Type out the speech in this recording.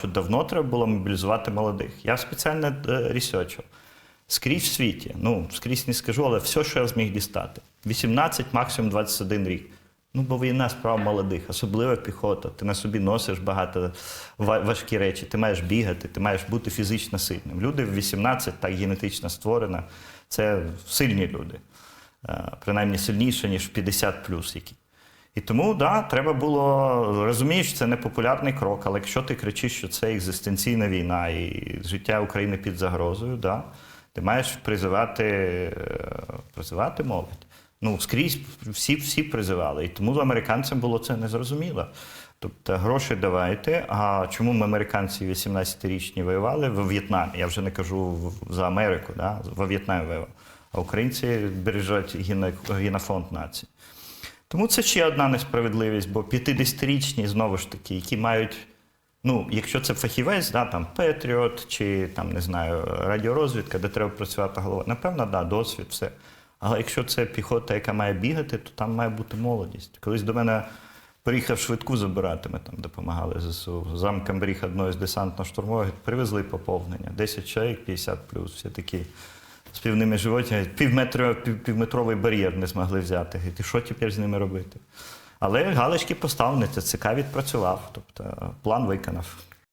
що давно треба було мобілізувати молодих. Я спеціально е, ресерчив. Скрізь в світі, ну скрізь не скажу, але все, що я зміг дістати. 18, максимум 21 рік. Ну, бо війна справа молодих, особливо піхота. Ти на собі носиш багато важкі речі, ти маєш бігати, ти маєш бути фізично сильним. Люди в 18 так генетично створено. Це сильні люди, Е, принаймні сильніше, ніж 50 плюс які. І тому, да, треба було розумієш, це не популярний крок, але якщо ти кричиш, що це екзистенційна війна і життя України під загрозою, да, ти маєш призивати, е, призивати молодь. Ну, скрізь всі, всі призивали. І тому американцям було це незрозуміло. Тобто гроші давайте. А чому ми американці 18-річні воювали в В'єтнамі? Я вже не кажу за Америку, да? во В'єтнамі воював. А українці бережуть гіно- генофонд нації. Тому це ще одна несправедливість, бо 50-річні, знову ж таки, які мають, ну, якщо це фахівець, да, там Петріот чи там, не знаю, радіорозвідка, де треба працювати голова, напевно, да, досвід, все. Але якщо це піхота, яка має бігати, то там має бути молодість. Колись до мене приїхав швидку забирати, ми там допомагали ЗСУ. Замком бріг одної з десантно-штурмових, привезли поповнення. 10 чоловік, 50 плюс, всі такі з півними животами, півметро, пів, півметровий бар'єр не змогли взяти. І що тепер з ними робити? Але галочки поставлені, ЦК відпрацював, тобто план виконав.